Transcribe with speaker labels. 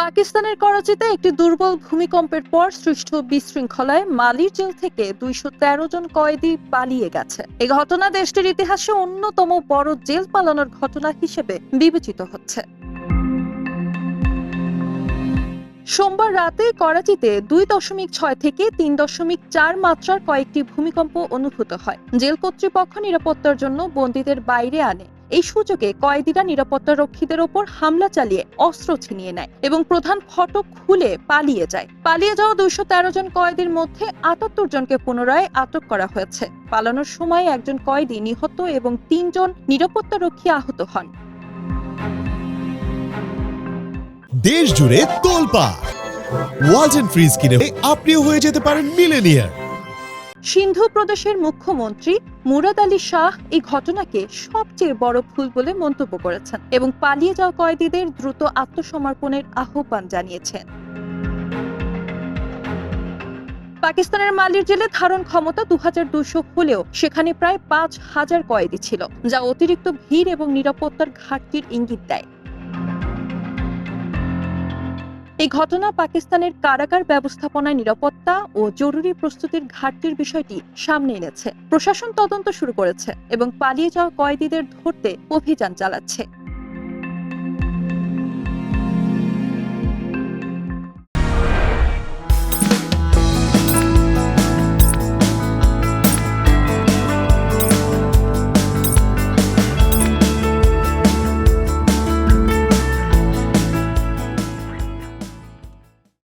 Speaker 1: পাকিস্তানের করাচিতে একটি দুর্বল ভূমিকম্পের পর সৃষ্ট বিশৃঙ্খলায় মালির জেল থেকে দুইশো তেরো জন কয়েদি পালিয়ে গেছে। এই ঘটনা দেশটির ইতিহাসে অন্যতম বড় জেল পালানোর ঘটনা হিসেবে বিবেচিত হচ্ছে। সোমবার রাতে করাচিতে দুই দশমিক ছয় থেকে তিন দশমিক চার মাত্রার কয়েকটি ভূমিকম্প অনুভূত হয়। জেল কর্তৃপক্ষ নিরাপত্তার জন্য বন্দীদের বাইরে আনে। এই সুযোগে কয়েদিরা নিরাপত্তা রক্ষীদের ওপর হামলা চালিয়ে অস্ত্র ছিনিয়ে নেয় এবং প্রধান ফটক খুলে পালিয়ে যায়। পালিয়ে যাওয়া দুইশো তেরো জন কয়েদির মধ্যে আটাত্তর জনকে পুনরায় আটক করা হয়েছে। পালানোর সময় একজন কয়েদি নিহত এবং তিনজন নিরাপত্তা রক্ষী আহত হন।
Speaker 2: দেশ জুড়ে তোলপা ওয়ালটন ফ্রিজ কিনে আপনিও হয়ে যেতে পারেন মিলেনিয়ার
Speaker 1: সিন্ধু প্রদেশের মুখ্যমন্ত্রী মুরাদ আলী শাহ এই ঘটনাকে সবচেয়ে বড় ভুল বলে মন্তব্য করেছেন এবং পালিয়ে যাওয়া কয়েদিদের দ্রুত আত্মসমর্পণের আহ্বান জানিয়েছেন। পাকিস্তানের মালির জেলে ধারণ ক্ষমতা দু হাজার হলেও সেখানে প্রায় পাঁচ হাজার কয়েদি ছিল, যা অতিরিক্ত ভিড় এবং নিরাপত্তার ঘাটতির ইঙ্গিত দেয়। এই ঘটনা পাকিস্তানের কারাগার ব্যবস্থাপনায় নিরাপত্তা ও জরুরি প্রস্তুতির ঘাটতির বিষয়টি সামনে এনেছে। প্রশাসন তদন্ত শুরু করেছে এবং পালিয়ে যাওয়া কয়েদিদের ধরতে অভিযান চালাচ্ছে।